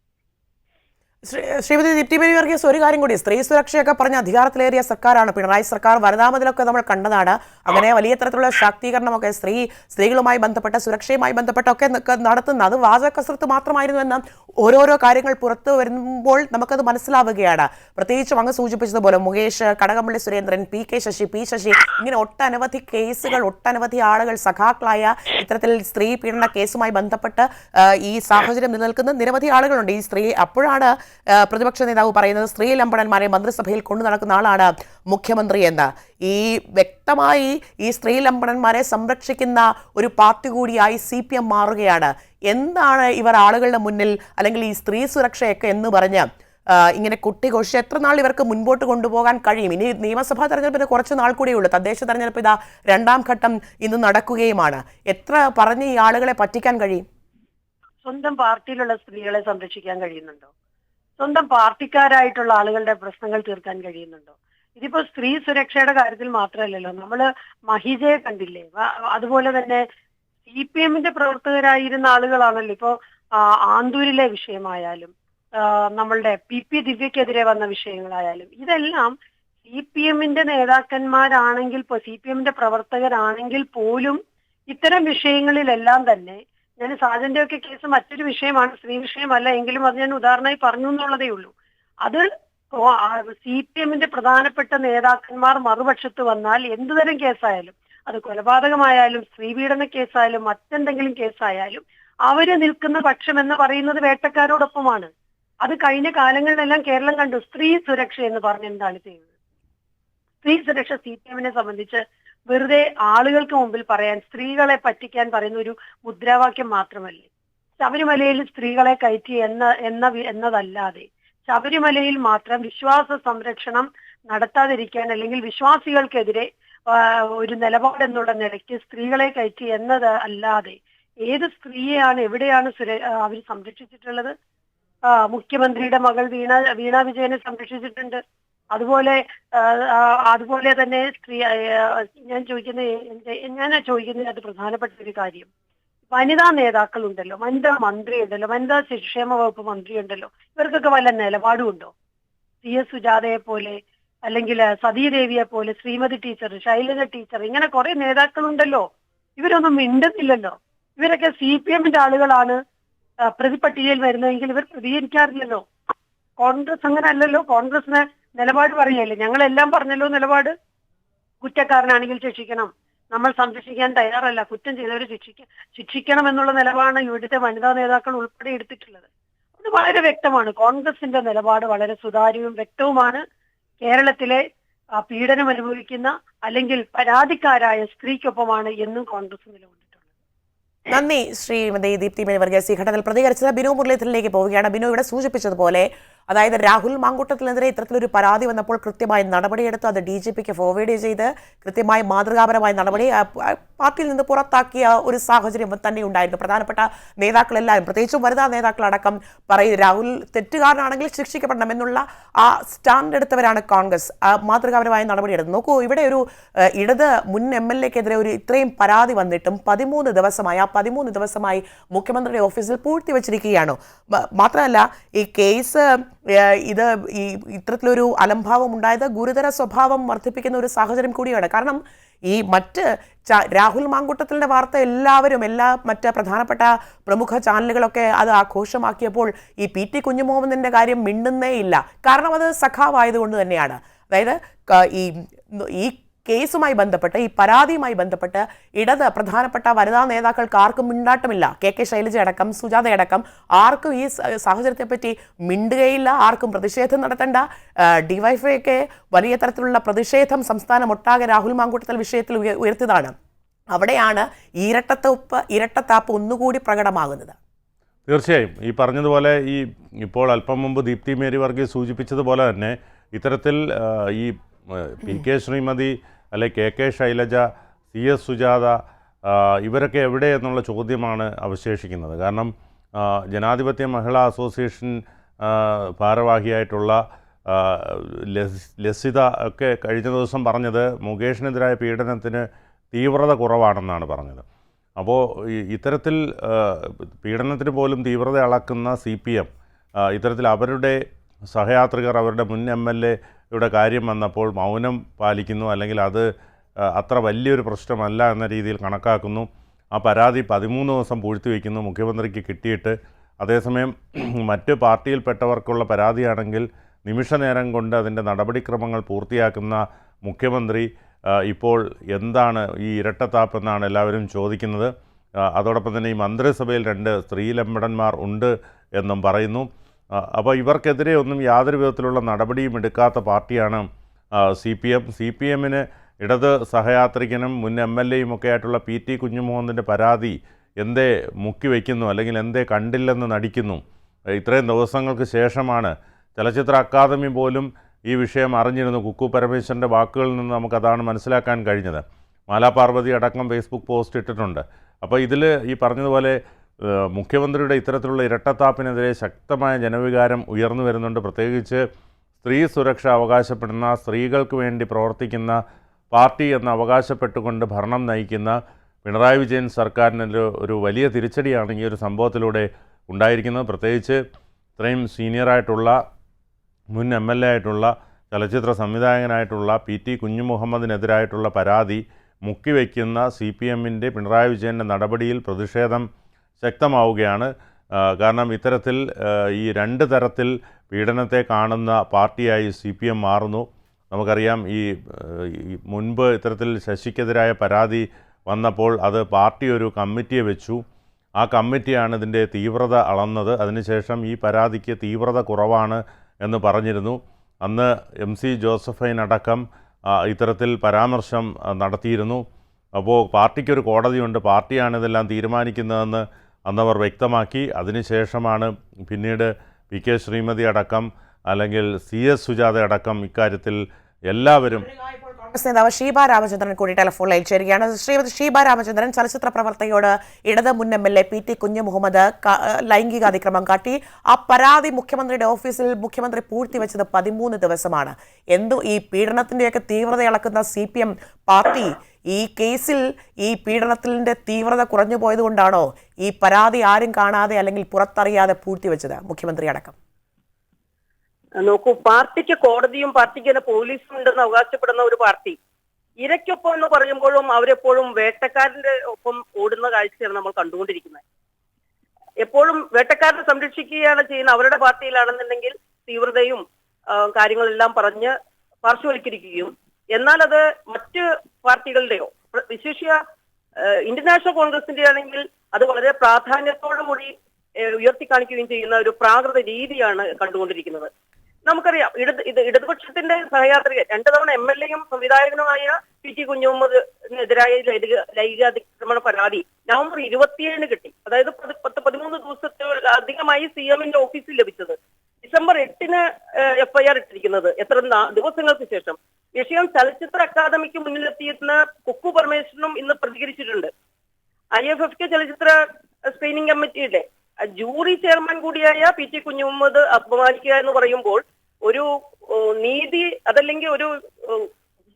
ശ്രീമതി ദീപ്തി ബേബി വർഗീസ് ഒരു കാര്യം കൂടി. സ്ത്രീ സുരക്ഷയൊക്കെ പറഞ്ഞ അധികാരത്തിലേറിയ സർക്കാരാണ് പിണറായി സർക്കാർ. വനിതാ മതിലൊക്കെ നമ്മൾ കണ്ടതാണ്. അങ്ങനെ വലിയ തരത്തിലുള്ള ശാക്തീകരണമൊക്കെ സ്ത്രീ സ്ത്രീകളുമായി ബന്ധപ്പെട്ട സുരക്ഷയുമായി ബന്ധപ്പെട്ടൊക്കെ നടത്തുന്ന അത് വാചകസൃത്ത് മാത്രമായിരുന്നു എന്ന് ഓരോരോ കാര്യങ്ങൾ പുറത്തു വരുമ്പോൾ നമുക്കത് മനസ്സിലാവുകയാണ്. പ്രത്യേകിച്ചും അങ്ങ് സൂചിപ്പിച്ചതുപോലെ Mukesh Kadakampally Surendran P K Sasi P Sasi ഇങ്ങനെ ഒട്ടനവധി കേസുകൾ ഒട്ടനവധി ആളുകൾ സഖാക്കളായ ഇത്തരത്തിൽ സ്ത്രീ പീഡന കേസുമായി ബന്ധപ്പെട്ട് ഈ സാഹചര്യം നിലനിൽക്കുന്ന നിരവധി ആളുകളുണ്ട്. ഈ സ്ത്രീ അപ്പോഴാണ് പ്രതിപക്ഷ നേതാവ് പറയുന്നത് സ്ത്രീ ലംബടന്മാരെ മന്ത്രിസഭയിൽ കൊണ്ടു നടക്കുന്ന ആളാണ് മുഖ്യമന്ത്രി എന്ന്. ഈ വ്യക്തമായി ഈ സ്ത്രീ ലംബടന്മാരെ സംരക്ഷിക്കുന്ന ഒരു പാർട്ടി കൂടിയായി സി പി എം മാറുകയാണ്. എന്താണ് ഇവർ ആളുകളുടെ മുന്നിൽ അല്ലെങ്കിൽ ഈ സ്ത്രീ സുരക്ഷയൊക്കെ എന്ന് പറഞ്ഞ് ഇങ്ങനെ കുട്ടിഘോഷിച്ച് എത്ര നാൾ ഇവർക്ക് മുൻപോട്ട് കൊണ്ടുപോകാൻ കഴിയും? ഇനി നിയമസഭാ തെരഞ്ഞെടുപ്പിന് കുറച്ച് നാൾ കൂടിയേ ഉള്ളൂ. തദ്ദേശ തെരഞ്ഞെടുപ്പ് ഇതാ രണ്ടാം ഘട്ടം ഇന്ന് നടക്കുകയുമാണ്. എത്ര പറഞ്ഞ് ഈ ആളുകളെ പറ്റിക്കാൻ കഴിയും? സ്വന്തം പാർട്ടിയിലുള്ള സ്ത്രീകളെ സംരക്ഷിക്കാൻ കഴിയുന്നുണ്ടോ? സ്വന്തം പാർട്ടിക്കാരായിട്ടുള്ള ആളുകളുടെ പ്രശ്നങ്ങൾ തീർക്കാൻ കഴിയുന്നുണ്ടോ? ഇതിപ്പോ സ്ത്രീ സുരക്ഷയുടെ കാര്യത്തിൽ മാത്രമല്ലല്ലോ. നമ്മൾ മഹിജയെ കണ്ടില്ലേ? അതുപോലെ തന്നെ സി പി എമ്മിന്റെ പ്രവർത്തകരായിരുന്ന ആളുകളാണല്ലോ. ഇപ്പോ ആന്തൂരിലെ വിഷയമായാലും നമ്മളുടെ പി പി ദിവ്യക്കെതിരെ വന്ന വിഷയങ്ങളായാലും ഇതെല്ലാം സി പി എമ്മിന്റെ നേതാക്കന്മാരാണെങ്കിൽ സി പി എമ്മിന്റെ പ്രവർത്തകരാണെങ്കിൽ പോലും ഇത്തരം വിഷയങ്ങളിലെല്ലാം തന്നെ ഞാൻ സാജന്റെ ഒക്കെ കേസ് മറ്റൊരു വിഷയമാണ് സ്ത്രീ വിഷയമല്ല എങ്കിലും അത് ഞാൻ ഉദാഹരണമായി പറഞ്ഞു എന്നുള്ളതേ ഉള്ളൂ. അത് സി പി എമ്മിന്റെ പ്രധാനപ്പെട്ട നേതാക്കന്മാർ മറുപക്ഷത്ത് വന്നാൽ എന്തുതരം കേസായാലും അത് കൊലപാതകമായാലും സ്ത്രീപീഡന കേസായാലും മറ്റെന്തെങ്കിലും കേസായാലും അവർ നിൽക്കുന്ന പക്ഷം എന്ന് പറയുന്നത് വേട്ടക്കാരോടൊപ്പമാണ്. അത് കഴിഞ്ഞ കാലങ്ങളിലെല്ലാം കേരളം കണ്ടു സ്ത്രീ സുരക്ഷ എന്ന് പറഞ്ഞ് എന്താണ് ചെയ്യുന്നത്? സ്ത്രീ സുരക്ഷ സി പി എമ്മിനെ സംബന്ധിച്ച് വെറുതെ ആളുകൾക്ക് മുമ്പിൽ പറയാൻ സ്ത്രീകളെ പറ്റിക്കാൻ പറയുന്ന ഒരു മുദ്രാവാക്യം മാത്രമല്ലേ? ശബരിമലയിൽ സ്ത്രീകളെ കയറ്റി എന്ന എന്ന എന്നതല്ലാതെ ശബരിമലയിൽ മാത്രം വിശ്വാസ സംരക്ഷണം നടത്താതിരിക്കാൻ അല്ലെങ്കിൽ വിശ്വാസികൾക്കെതിരെ ഒരു നിലപാടെന്നുള്ള നിലയ്ക്ക് സ്ത്രീകളെ കയറ്റി എന്നത് അല്ലാതെ ഏത് സ്ത്രീയെയാണ് എവിടെയാണ് സുര- അവർ സംരക്ഷിച്ചിട്ടുള്ളത്? മുഖ്യമന്ത്രിയുടെ മകൾ വീണ വീണ വിജയനെ സംരക്ഷിച്ചിട്ടുണ്ട്. അതുപോലെ അതുപോലെ തന്നെ സ്ത്രീ ഞാൻ ചോദിക്കുന്ന ഞാൻ ചോദിക്കുന്ന അത് പ്രധാനപ്പെട്ട ഒരു കാര്യം. വനിതാ നേതാക്കൾ ഉണ്ടല്ലോ വനിതാ മന്ത്രി ഉണ്ടല്ലോ വനിതാ ശിക്ഷേമ വകുപ്പ് മന്ത്രി ഉണ്ടല്ലോ ഇവർക്കൊക്കെ വല്ല നിലപാടും ഉണ്ടോ സി എസ് സുജാതയെ പോലെ അല്ലെങ്കിൽ സതീദേവിയെ പോലെ ശ്രീമതി ടീച്ചർ ശൈലജ ടീച്ചർ ഇങ്ങനെ കുറെ നേതാക്കളുണ്ടല്ലോ. ഇവരൊന്നും മിണ്ടുന്നില്ലല്ലോ. ഇവരൊക്കെ സി പി എമ്മിന്റെ ആളുകളാണ്. പ്രതിപട്ടികയിൽ വരുന്നതെങ്കിൽ ഇവർ പ്രതികരിക്കാറില്ലല്ലോ. കോൺഗ്രസ് അങ്ങനെ അല്ലല്ലോ കോൺഗ്രസിന് നിലപാട് ഞങ്ങൾ എല്ലാം പറഞ്ഞല്ലോ നിലപാട്. കുറ്റക്കാരനാണെങ്കിൽ ശിക്ഷിക്കണം. നമ്മൾ സംരക്ഷിക്കാൻ തയ്യാറല്ല. കുറ്റം ചെയ്തവരെ ശിക്ഷിക്ക ശിക്ഷിക്കണം എന്നുള്ള നിലപാടാണ് ഇവിടുത്തെ വനിതാ നേതാക്കൾ ഉൾപ്പെടെ എടുത്തിട്ടുള്ളത്. അത് വളരെ വ്യക്തമാണ്. കോൺഗ്രസിന്റെ നിലപാട് വളരെ സുതാര്യവും വ്യക്തവുമാണ്. കേരളത്തിലെ പീഡനം അനുഭവിക്കുന്ന അല്ലെങ്കിൽ പരാതിക്കാരായ സ്ത്രീക്കൊപ്പമാണ് എന്നും കോൺഗ്രസ് നിലകൊണ്ടിട്ടുള്ളത്. നന്ദി. ശ്രീമതി ദീപ്തി മണി വർഗീസ് ഈ ഘട്ടത്തിൽ പ്രതികരിച്ചത് ബിനു മുരളീധരനിലേക്ക് പോവുകയാണ്. ബിനു ഇവിടെ സൂചിപ്പിച്ചതുപോലെ അതായത് രാഹുൽ മാങ്കൂട്ടത്തിനെതിരെ ഇത്തരത്തിലൊരു പരാതി വന്നപ്പോൾ കൃത്യമായി നടപടിയെടുത്ത് അത് ഡി ജി പിക്ക് ഫോർവേഡ് ചെയ്ത് കൃത്യമായി മാതൃകാപരമായ നടപടി പാർട്ടിയിൽ നിന്ന് പുറത്താക്കിയ ഒരു സാഹചര്യം തന്നെ ഉണ്ടായിരുന്നു. പ്രധാനപ്പെട്ട നേതാക്കളെല്ലാം പ്രത്യേകിച്ചും വനിതാ നേതാക്കളടക്കം പറയും രാഹുൽ തെറ്റുകാരനാണെങ്കിൽ ശിക്ഷിക്കപ്പെടണം എന്നുള്ള ആ സ്റ്റാൻഡ് എടുത്തവരാണ് കോൺഗ്രസ്. മാതൃകാപരമായ നടപടിയെടുത്തത് നോക്കൂ ഇവിടെ ഒരു ഇടത് മുൻ എം എൽ എക്കെതിരെ ഒരു ഇത്രയും പരാതി വന്നിട്ടും പതിമൂന്ന് ദിവസമായി ആ പതിമൂന്ന് ദിവസമായി മുഖ്യമന്ത്രിയുടെ ഓഫീസിൽ പൂഴ്ത്തി വെച്ചിരിക്കുകയാണ് മാത്രമല്ല ഈ കേസ് ഇത് ഈ ഇത്തരത്തിലൊരു അലംഭാവം ഉണ്ടായത് ഗുരുതര സ്വഭാവം വർദ്ധിപ്പിക്കുന്ന ഒരു സാഹചര്യം കൂടിയാണ്. കാരണം ഈ മറ്റ് രാഹുൽ മാങ്കുട്ടത്തിന്റെ വാർത്ത എല്ലാവരും എല്ലാ മറ്റ് പ്രധാനപ്പെട്ട പ്രമുഖ ചാനലുകളൊക്കെ അത് ആഘോഷമാക്കിയപ്പോൾ ഈ പി ടി കുഞ്ഞുമോഹനന്റെ കാര്യം മിണ്ടുന്നേ ഇല്ല കാരണം അത് സഖാവായതുകൊണ്ട് തന്നെയാണ്. അതായത് ഈ ഈ കേസുമായി ബന്ധപ്പെട്ട് ഈ പരാതിയുമായി ബന്ധപ്പെട്ട് ഇടത് പ്രധാനപ്പെട്ട വനിതാ നേതാക്കൾക്ക് ആർക്കും മിണ്ടാട്ടമില്ല. കെ കെ ശൈലജ അടക്കം സുജാത ആർക്കും ഈ സാഹചര്യത്തെപ്പറ്റി മിണ്ടുകയില്ല ആർക്കും പ്രതിഷേധം നടത്തേണ്ട. ഡിവൈഫൈക്ക് വലിയ തരത്തിലുള്ള പ്രതിഷേധം സംസ്ഥാനം ഒട്ടാകെ രാഹുൽ മാങ്കൂട്ടത്തൽ വിഷയത്തിൽ ഉയ- ഉയർത്തിയതാണ്. അവിടെയാണ് ഇരട്ടത്തപ്പ് ഇരട്ടത്തൊപ്പ് ഒന്നുകൂടി പ്രകടമാകുന്നത്. തീർച്ചയായും. ഈ പറഞ്ഞതുപോലെ ഈ ഇപ്പോൾ അല്പം മുമ്പ് ദീപ്തി മേരി വർഗീസ് സൂചിപ്പിച്ചതുപോലെ തന്നെ ഇത്തരത്തിൽ ഈ പി കെ ശ്രീമതി അല്ലെ K K Shailaja C S Sujatha ഇവരൊക്കെ എവിടെ എന്നുള്ള ചോദ്യമാണ് അവശേഷിക്കുന്നത്. കാരണം ജനാധിപത്യ മഹിളാ അസോസിയേഷൻ ഭാരവാഹിയായിട്ടുള്ള ലസിത ഒക്കെ കഴിഞ്ഞ ദിവസം പറഞ്ഞത് മുകേഷിനെതിരായ പീഡനത്തിന് തീവ്രത കുറവാണെന്നാണ് പറഞ്ഞത്. അപ്പോൾ ഇത്തരത്തിൽ പീഡനത്തിന് പോലും തീവ്രത അളക്കുന്ന സി പി എം ഇത്തരത്തിൽ അവരുടെ സഹയാത്രികർ അവരുടെ മുൻ എം എൽ എയുടെ കാര്യം വന്നപ്പോൾ മൗനം പാലിക്കുന്നു അല്ലെങ്കിൽ അത് അത്ര വലിയൊരു പ്രശ്നമല്ല എന്ന രീതിയിൽ കണക്കാക്കുന്നു. ആ പരാതി പതിമൂന്ന് ദിവസം പൂഴ്ത്തി വയ്ക്കുന്നു മുഖ്യമന്ത്രിക്ക് കിട്ടിയിട്ട്. അതേസമയം മറ്റ് പാർട്ടിയിൽപ്പെട്ടവർക്കുള്ള പരാതിയാണെങ്കിൽ നിമിഷ നേരം കൊണ്ട് അതിന്റെ നടപടിക്രമങ്ങൾ പൂർത്തിയാക്കുന്ന മുഖ്യമന്ത്രി ഇപ്പോൾ എന്താണ് ഈ ഇരട്ടത്താപ്പ് എന്നാണ് എല്ലാവരും ചോദിക്കുന്നത്. അതോടൊപ്പം തന്നെ ഈ മന്ത്രിസഭയിൽ രണ്ട് സ്ത്രീലമ്പടന്മാർ ഉണ്ട് എന്നും പറയുന്നു. അപ്പോൾ ഇവർക്കെതിരെ ഒന്നും യാതൊരു വിധത്തിലുള്ള നടപടിയും എടുക്കാത്ത പാർട്ടിയാണ് C P M. C P എമ്മിന് ഇടത് സഹയാത്രികനും മുൻ എം എൽ എയും ഒക്കെ ആയിട്ടുള്ള പി ടി കുഞ്ഞുമോഹന്റെ പരാതി എന്തേ മുക്കി വയ്ക്കുന്നു അല്ലെങ്കിൽ എന്തേ കണ്ടില്ലെന്ന് നടിക്കുന്നു? ഇത്രയും ദിവസങ്ങൾക്ക് ശേഷമാണ് ചലച്ചിത്ര അക്കാദമി പോലും ഈ വിഷയം അറിഞ്ഞിരുന്നു കുക്കു പരമേശ്വരന്റെ വാക്കുകളിൽ നിന്ന് നമുക്കതാണ് മനസ്സിലാക്കാൻ കഴിഞ്ഞത്. മാലാപാർവതി അടക്കം ഫേസ്ബുക്ക് പോസ്റ്റ് ഇട്ടിട്ടുണ്ട്. അപ്പോൾ ഇതിൽ ഈ പറഞ്ഞതുപോലെ മുഖ്യമന്ത്രിയുടെ ഇത്തരത്തിലുള്ള ഇരട്ടത്താപ്പിനെതിരെ ശക്തമായ ജനവികാരം ഉയർന്നു വരുന്നുണ്ട്. പ്രത്യേകിച്ച് സ്ത്രീ സുരക്ഷ അവകാശപ്പെടുന്ന സ്ത്രീകൾക്ക് വേണ്ടി പ്രവർത്തിക്കുന്ന പാർട്ടി എന്ന് അവകാശപ്പെട്ടുകൊണ്ട് ഭരണം നയിക്കുന്ന പിണറായി വിജയൻ സർക്കാരിന് ഒരു വലിയ തിരിച്ചടിയാണ് ഈ ഒരു സംഭവത്തിലൂടെ ഉണ്ടായിരിക്കുന്നത്. പ്രത്യേകിച്ച് ഇത്രയും സീനിയറായിട്ടുള്ള മുൻ എം എൽ എ ആയിട്ടുള്ള ചലച്ചിത്ര സംവിധായകനായിട്ടുള്ള പി ടി കുഞ്ഞുമുഹമ്മദിനെതിരായിട്ടുള്ള പരാതി മുക്കിവെക്കുന്ന സി പി എമ്മിന്റെ പിണറായി വിജയന്റെ നടപടിയിൽ പ്രതിഷേധം ശക്തമാവുകയാണ്. കാരണം ഇത്തരത്തിൽ ഈ രണ്ട് തരത്തിൽ പീഡനത്തെ കാണുന്ന പാർട്ടിയായി സി പി എം മാറുന്നു. നമുക്കറിയാം ഈ മുൻപ് ഇത്തരത്തിൽ ശശിക്കെതിരായ പരാതി വന്നപ്പോൾ അത് പാർട്ടി ഒരു കമ്മിറ്റിയെ വെച്ചു. ആ കമ്മിറ്റിയാണ് ഇതിന്റെ തീവ്രത അളന്നത്. അതിനുശേഷം ഈ പരാതിക്ക് തീവ്രത കുറവാണ് എന്ന് പറഞ്ഞിരുന്നു. അന്ന് എം സി ആ, ഇത്തരത്തിൽ പരാമർശം നടത്തിയിരുന്നു. അപ്പോൾ പാർട്ടിക്കൊരു കോടതിയുണ്ട്. പാർട്ടിയാണ് ഇതെല്ലാം തീരുമാനിക്കുന്നതെന്ന് അന്നവർ വ്യക്തമാക്കി. അതിനുശേഷമാണ് പിന്നീട് പി കെ ശ്രീമതി അടക്കം അല്ലെങ്കിൽ സി എസ് സുജാത അടക്കം ഇക്കാര്യത്തിൽ എല്ലാവരും കോൺഗ്രസ് നേതാവ് ഷീബ രാമചന്ദ്രൻ കൂടി ടെലിഫോൺ ചേരുകയാണ്. ശ്രീമതി ഷീബ രാമചന്ദ്രൻ ചലച്ചിത്ര പ്രവർത്തകയോട് ഇടത് മുൻ M L A P T Kunju Muhammad ക- ലൈംഗിക അതിക്രമം കാട്ടി. ആ പരാതി മുഖ്യമന്ത്രിയുടെ ഓഫീസിൽ മുഖ്യമന്ത്രി പൂഴ്ത്തിവെച്ചത് പതിമൂന്ന് ദിവസമാണ്. എന്തു ഈ പീഡനത്തിന്റെയൊക്കെ തീവ്രത അളക്കുന്ന സി പി എം പാർട്ടി ഈ കേസിൽ ഈ പീഡനത്തിന്റെ തീവ്രത കുറഞ്ഞു പോയതുകൊണ്ടാണോ ഈ പരാതി ആരും കാണാതെ അല്ലെങ്കിൽ പുറത്തറിയാതെ പൂഴ്ത്തിവെച്ചത് മുഖ്യമന്ത്രി അടക്കം? നോക്കൂ പാർട്ടിക്ക് കോടതിയും പാർട്ടിക്ക് തന്നെ പോലീസും ഉണ്ടെന്ന് അവകാശപ്പെടുന്ന ഒരു പാർട്ടി ഇരയ്ക്കൊപ്പം എന്ന് പറയുമ്പോഴും അവരെപ്പോഴും വേട്ടക്കാരന്റെ ഒപ്പം ഓടുന്ന കാഴ്ചയാണ് നമ്മൾ കണ്ടുകൊണ്ടിരിക്കുന്നത്. എപ്പോഴും വേട്ടക്കാരനെ സംരക്ഷിക്കുകയാണ് ചെയ്യുന്ന അവരുടെ പാർട്ടിയിലാണെന്നുണ്ടെങ്കിൽ തീവ്രതയും കാര്യങ്ങളെല്ലാം പറഞ്ഞ് പാർശ്വവൽക്കരിക്കുകയും. എന്നാൽ അത് മറ്റ് പാർട്ടികളുടെയോ വിശേഷ വിശേഷ്യ ഇന്റർനാഷണൽ കോൺഗ്രസിന്റെ ആണെങ്കിൽ അത് വളരെ പ്രാധാന്യത്തോടു കൂടി ഉയർത്തിക്കാണിക്കുകയും ചെയ്യുന്ന ഒരു പ്രാകൃത രീതിയാണ് കണ്ടുകൊണ്ടിരിക്കുന്നത്. നമുക്കറിയാം. ഇടത് ഇത് ഇടതുപക്ഷത്തിന്റെ സഹയാത്രികൻ രണ്ടു തവണ എം എൽ എയും സംവിധായകനുമായ പി ടി കുഞ്ഞുമ്മദിനെതിരായ ലൈംഗിക ലൈംഗികാതിക്രമണ പരാതി നവംബർ ഇരുപത്തിയേഴിന് കിട്ടി. അതായത് പത്- പത്ത് പതിമൂന്ന് ദിവസത്തെ അധികമായി സി എമ്മിന്റെ ഓഫീസിൽ ലഭിച്ചത്. ഡിസംബർ എട്ടിന് എഫ്ഐആർ ഇട്ടിരിക്കുന്നത്. എത്ര ദിവസങ്ങൾക്ക് ശേഷം. വിഷയം ചലച്ചിത്ര അക്കാദമിക്ക് മുന്നിലെത്തിയിരുന്ന കുക്കു പരമേശ്വരനും ഇന്ന് പ്രതികരിച്ചിട്ടുണ്ട്. ഐ എഫ് എഫ് കെ ചലച്ചിത്ര സ്ക്രീനിംഗ് കമ്മിറ്റിയുടെ ജൂറി ചെയർമാൻ കൂടിയായ പി ടി കുഞ്ഞുമുഹമ്മദ് അപമാനിക്കുക എന്ന് പറയുമ്പോൾ ഒരു നീതി അതല്ലെങ്കിൽ ഒരു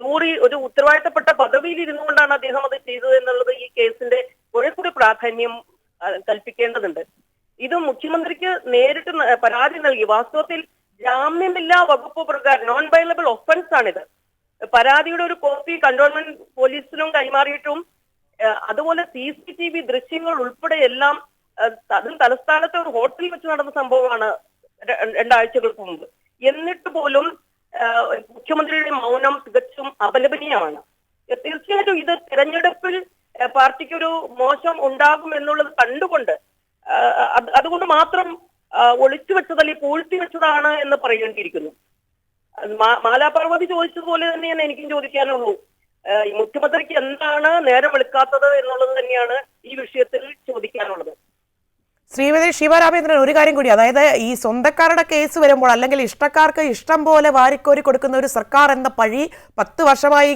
ജൂറി ഒരു ഉത്തരവാദിത്തപ്പെട്ട പദവിയിൽ ഇരുന്നു കൊണ്ടാണ് അദ്ദേഹം അത് ചെയ്തത് എന്നുള്ളത് ഈ കേസിന്റെ കുറെ കൂടി പ്രാധാന്യം കൽപ്പിക്കേണ്ടതുണ്ട്. ഇത് മുഖ്യമന്ത്രിക്ക് നേരിട്ട് പരാതി നൽകി. വാസ്തവത്തിൽ ജാമ്യമില്ലാ വകുപ്പ് പ്രകാരം നോൺ വയലബിൾ ഒഫൻസ് ആണിത്. പരാതിയുടെ ഒരു കോപ്പി കണ്ടോൺമെന്റ് പോലീസിനും കൈമാറിയിട്ടും അതുപോലെ സി സി ടി വി ദൃശ്യങ്ങൾ ഉൾപ്പെടെ എല്ലാം അതും തലസ്ഥാനത്തെ ഒരു ഹോട്ടലിൽ വെച്ച് നടന്ന സംഭവമാണ് രണ്ടാഴ്ചകൾക്ക് മുമ്പ്. എന്നിട്ട് പോലും മുഖ്യമന്ത്രിയുടെ മൗനം തികച്ചും അപലപനീയമാണ്. തീർച്ചയായിട്ടും ഇത് തെരഞ്ഞെടുപ്പിൽ പാർട്ടിക്ക് ഒരു മോശം ഉണ്ടാകും എന്നുള്ളത് കണ്ടുകൊണ്ട് അതുകൊണ്ട് മാത്രം ഒളിച്ചു വെച്ചത് അല്ലെങ്കിൽ പൂഴ്ത്തി വെച്ചതാണ് എന്ന് പറയേണ്ടിയിരിക്കുന്നു. മാലാപാർവതി ചോദിച്ചതുപോലെ തന്നെയാണ് എനിക്കും ചോദിക്കാനുള്ളൂ. മുഖ്യമന്ത്രിക്ക് എന്താണ് നേരം വെളുക്കാത്തത് എന്നുള്ളത് തന്നെയാണ് ഈ വിഷയത്തിൽ ചോദിക്കാനുള്ളത്. ശ്രീമതി ശിവരാമേന്ദ്രൻ ഒരു കാര്യം കൂടി അതായത് ഈ സ്വന്തക്കാരുടെ കേസ് വരുമ്പോൾ അല്ലെങ്കിൽ ഇഷ്ടക്കാർക്ക് ഇഷ്ടം പോലെ വാരിക്കോരി കൊടുക്കുന്ന ഒരു സർക്കാർ എന്ന പഴി പത്ത് വർഷമായി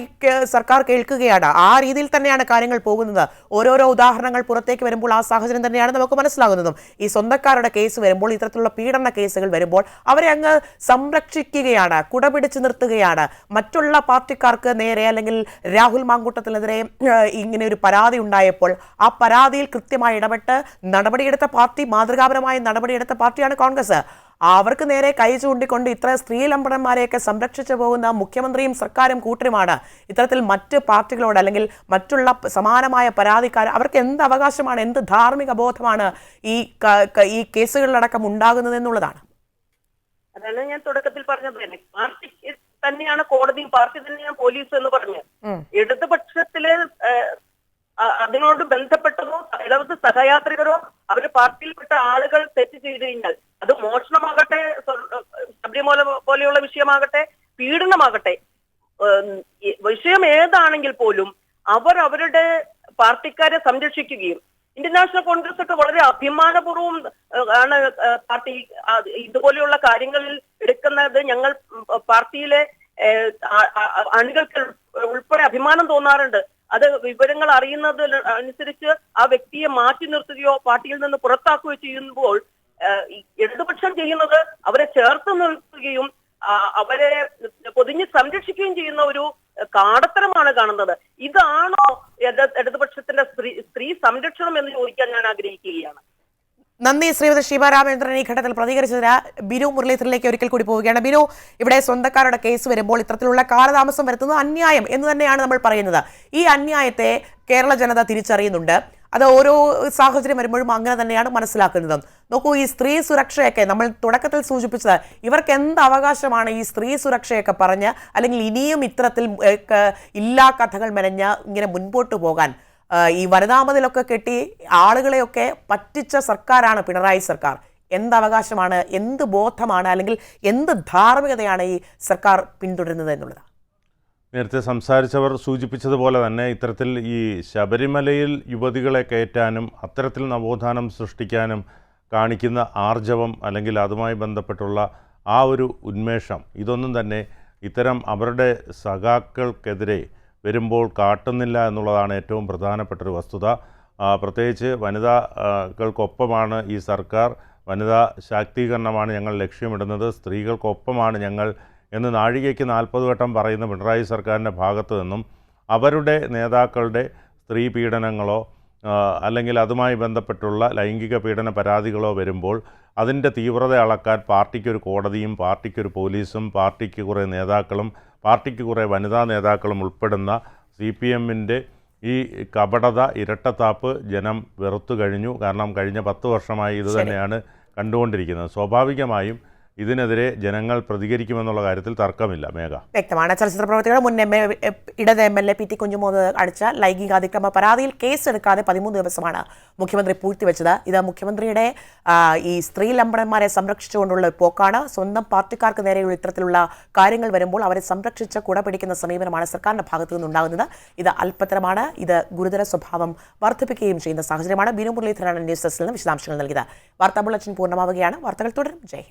സർക്കാർ കേൾക്കുകയാണ്. ആ രീതിയിൽ തന്നെയാണ് കാര്യങ്ങൾ പോകുന്നത്. ഓരോരോ ഉദാഹരണങ്ങൾ പുറത്തേക്ക് വരുമ്പോൾ ആ സാഹചര്യം തന്നെയാണ് നമുക്ക് മനസ്സിലാകുന്നതും. ഈ സ്വന്തക്കാരുടെ കേസ് വരുമ്പോൾ ഇത്തരത്തിലുള്ള പീഡന കേസുകൾ വരുമ്പോൾ അവരെ അങ്ങ് സംരക്ഷിക്കുകയാണ് കുടപിടിച്ച് നിർത്തുകയാണ്. മറ്റുള്ള പാർട്ടിക്കാർക്ക് നേരെ അല്ലെങ്കിൽ രാഹുൽ മാങ്കൂട്ടത്തിനെതിരെ ഇങ്ങനെ ഒരു പരാതി ഉണ്ടായപ്പോൾ ആ പരാതിയിൽ കൃത്യമായി ഇടപെട്ട് നടപടിയെടുത്ത പാർട്ടി മാതൃകാപരമായ നടപടിയെടുത്ത പാർട്ടിയാണ് കോൺഗ്രസ്. അവർക്ക് നേരെ കൈ ചൂണ്ടിക്കൊണ്ട് ഇത്ര സ്ത്രീ ലംബടന്മാരെയൊക്കെ സംരക്ഷിച്ചു പോകുന്ന മുഖ്യമന്ത്രിയും സർക്കാരും കൂട്ടരുമാണ്. ഇത്തരത്തിൽ മറ്റ് പാർട്ടികളോട് അല്ലെങ്കിൽ മറ്റുള്ള സമാനമായ പരാതിക്കാർ അവർക്ക് എന്ത് അവകാശമാണ് എന്ത് ധാർമ്മിക ബോധമാണ് ഈ ഈ കേസുകളിലടക്കം ഉണ്ടാകുന്നത് എന്നുള്ളതാണ്. അതാണ് ഞാൻ തുടക്കത്തിൽ പറഞ്ഞത് തന്നെ. പാർട്ടി തന്നെയാണ് കോടതി പാർട്ടി തന്നെയാണ് പോലീസ് എന്ന് പറഞ്ഞത്. ഇടതുപക്ഷത്തിലെ അതിനോട് ബന്ധപ്പെട്ടതോ ഇടവത്ത് സഹയാത്രികരോ അവർ പാർട്ടിയിൽപ്പെട്ട ആളുകൾ തെറ്റ് ചെയ്തു കഴിഞ്ഞാൽ അത് മോഷണമാകട്ടെ ശബരിമല പോലെയുള്ള വിഷയമാകട്ടെ പീഡനമാകട്ടെ വിഷയം ഏതാണെങ്കിൽ പോലും അവർ അവരുടെ പാർട്ടിക്കാരെ സംരക്ഷിക്കുകയും ഇന്ത്യൻ നാഷണൽ കോൺഗ്രസ് ഒക്കെ വളരെ അഭിമാനപൂർവം ആണ് പാർട്ടി ഇതുപോലെയുള്ള കാര്യങ്ങളിൽ എടുക്കുന്നത് ഞങ്ങൾ പാർട്ടിയിലെ അണികൾക്ക് ഉൾപ്പെടെ അഭിമാനം തോന്നാറുണ്ട്. അത് വിവരങ്ങൾ അറിയുന്നത് അനുസരിച്ച് ആ വ്യക്തിയെ മാറ്റി നിർത്തുകയോ പാർട്ടിയിൽ നിന്ന് പുറത്താക്കുകയോ ചെയ്യുമ്പോൾ ഇടതുപക്ഷം ചെയ്യുന്നത് അവരെ ചേർത്ത് നിർത്തുകയും അവരെ പൊതിഞ്ഞ് സംരക്ഷിക്കുകയും ചെയ്യുന്ന ഒരു കാടത്തരമാണ് കാണുന്നത്. ഇതാണോ ഇടതുപക്ഷത്തിന്റെ സ്ത്രീ സ്ത്രീ സംരക്ഷണം എന്ന് ചോദിക്കാൻ ഞാൻ ആഗ്രഹിക്കുകയാണ്. നന്ദി ശ്രീമതി ശിവരാമേന്ദ്രൻ ഈ ഘട്ടത്തിൽ പ്രതികരിച്ചതിന് ബിനു മുരളീധരനിലേക്ക് ഒരിക്കൽ കൂടി പോവുകയാണ്. ബിനു ഇവിടെ സ്വന്തക്കാരുടെ കേസ് വരുമ്പോൾ ഇത്തരത്തിലുള്ള കാലതാമസം വരുത്തുന്നത് അന്യായം എന്ന് തന്നെയാണ് നമ്മൾ പറയുന്നത്. ഈ അന്യായത്തെ കേരള ജനത തിരിച്ചറിയുന്നുണ്ട്. അത് ഓരോ സാഹചര്യം വരുമ്പോഴും അങ്ങനെ തന്നെയാണ് മനസ്സിലാക്കുന്നത്. നോക്കൂ ഈ സ്ത്രീ സുരക്ഷയൊക്കെ നമ്മൾ തുടക്കത്തിൽ സൂചിപ്പിച്ചത് ഇവർക്ക് എന്ത് അവകാശമാണ് ഈ സ്ത്രീ സുരക്ഷയൊക്കെ പറഞ്ഞ് അല്ലെങ്കിൽ ഇനിയും ഇത്തരത്തിൽ ഇല്ലാ കഥകൾ മെനഞ്ഞ് ഇങ്ങനെ മുൻപോട്ട് പോകാൻ. ഈ വനിതാമതിലൊക്കെ കെട്ടി ആളുകളെയൊക്കെ പറ്റിച്ച സർക്കാരാണ് പിണറായി സർക്കാർ. എന്ത് അവകാശമാണ് എന്ത് ബോധമാണ് അല്ലെങ്കിൽ എന്ത് ധാർമ്മികതയാണ് ഈ സർക്കാർ പിന്തുടരുന്നത് എന്നുള്ളത്. നേരത്തെ സംസാരിച്ചവർ സൂചിപ്പിച്ചതുപോലെ തന്നെ ഇത്തരത്തിൽ ഈ ശബരിമലയിൽ യുവതികളെ കയറ്റാനും അത്തരത്തിൽ നവോത്ഥാനം സൃഷ്ടിക്കാനും കാണിക്കുന്ന ആർജവം അല്ലെങ്കിൽ അതുമായി ബന്ധപ്പെട്ടുള്ള ആ ഒരു ഉന്മേഷം ഇതൊന്നും തന്നെ ഇത്തരം അവരുടെ സഖാക്കൾക്കെതിരെ വരുമ്പോൾ കാട്ടുന്നില്ല എന്നുള്ളതാണ് ഏറ്റവും പ്രധാനപ്പെട്ടൊരു വസ്തുത. പ്രത്യേകിച്ച് വനിതകൾക്കൊപ്പമാണ് ഈ സർക്കാർ. വനിതാ ശാക്തീകരണമാണ് ഞങ്ങൾ ലക്ഷ്യമിടുന്നത്. സ്ത്രീകൾക്കൊപ്പമാണ് ഞങ്ങൾ എന്ന് നാഴികയ്ക്ക് നാൽപ്പത് വട്ടം പറയുന്ന പിണറായി സർക്കാരിന്റെ ഭാഗത്തു നിന്നും അവരുടെ നേതാക്കളുടെ സ്ത്രീ പീഡനങ്ങളോ അല്ലെങ്കിൽ അതുമായി ബന്ധപ്പെട്ടുള്ള ലൈംഗിക പീഡന പരാതികളോ വരുമ്പോൾ അതിന്റെ തീവ്രത അളക്കാൻ പാർട്ടിക്കൊരു കോടതിയും പാർട്ടിക്കൊരു പോലീസും പാർട്ടിക്ക് കുറേ നേതാക്കളും പാർട്ടിക്ക് കുറേ വനിതാ നേതാക്കളും ഉൾപ്പെടുന്ന സി പി എമ്മിന്റെ ഈ കപടത ഇരട്ടത്താപ്പ് ജനം വെറുത്തു കഴിഞ്ഞു. കാരണം കഴിഞ്ഞ പത്ത് വർഷമായി ഇത് തന്നെയാണ് കണ്ടുകൊണ്ടിരിക്കുന്നത്. സ്വാഭാവികമായും ഇതിനെതിരെ ജനങ്ങൾ പ്രതികരിക്കുമെന്നുള്ള കാര്യത്തിൽ തർക്കമില്ല മേഘ. വ്യക്തമാണ്. ചലച്ചിത്ര പ്രവർത്തകരുടെ മുൻ എം എ ഇടത് M L A P T കുഞ്ഞുമോത് അടിച്ച ലൈംഗികാതിക്രമ പരാതിയിൽ കേസെടുക്കാതെ പതിമൂന്ന് ദിവസമാണ് മുഖ്യമന്ത്രി പൂഴ്ത്തിവെച്ചത്. ഇത് മുഖ്യമന്ത്രിയുടെ ഈ സ്ത്രീ ലംബണന്മാരെ സംരക്ഷിച്ചുകൊണ്ടുള്ള പോക്കാണ്. സ്വന്തം പാർട്ടിക്കാർക്ക് നേരെയുള്ള ഇത്തരത്തിലുള്ള കാര്യങ്ങൾ വരുമ്പോൾ അവരെ സംരക്ഷിച്ച് കുട പിടിക്കുന്ന സമീപനമാണ് സർക്കാരിന്റെ ഭാഗത്തു നിന്നുണ്ടാകുന്നത്. ഇത് അല്പത്തരമാണ്. ഇത് ഗുരുതര സ്വഭാവം വർദ്ധിപ്പിക്കുകയും ചെയ്യുന്ന സാഹചര്യമാണ്. ബിനു മുരളീധരനാണ് ന്യൂസ് ഡെസ്കിൽ നിന്ന് വിശദാംശങ്ങൾ നൽകിയത്. വാർത്താ ബുള്ളറ്റിൻ പൂർണമാവുകയാണ്. വാർത്തകൾ തുടരും. ജയ്